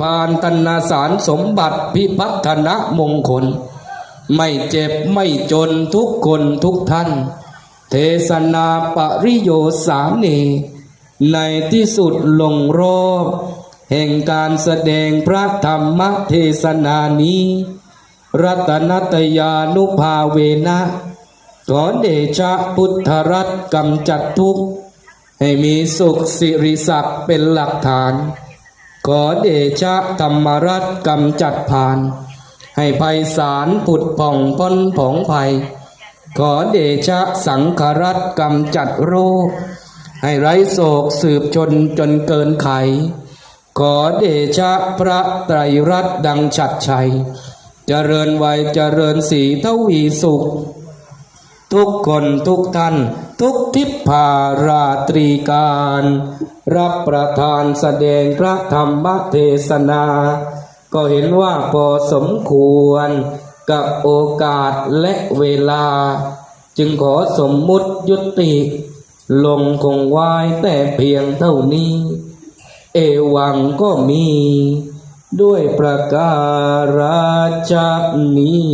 พานตนาสารสมบัติพิพัฒนมงคล ไม่เจ็บไม่จนทุกคนทุกท่าน เทศนาปริโยสามเนในที่สุดลงรอบแห่งการแสดงพระธรรมเทศนานี้ รัตนตยานุภาเวนะขอเดชะพุทธรัตน์กำจัดทุกข์ ให้มีสุขสิริศักดิ์เป็นหลักฐาน ขอเดชะธรรมรัตกำจัดผ่าน ให้ภัยสารผุดผ่องพ้นผองภัย ขอเดชะสังขรัตกำจัดโรค ให้ไร้โศกสืบชนจนเกินไข ขอเดชะพระไตรรัตน์ดังฉัดชัย เจริญวัยเจริญสีทวีสุข ทุกคนทุกท่าน ทุกทิพภาราตรีการ รับประทานแสดงพระธรรมเทศนา ก็เห็นว่าพอสมควรกับโอกาสและเวลา จึงขอสมมุติยุติ ลงคงไว้แต่เพียงเท่านี้ เอวังก็มี ด้วยประการาชนี้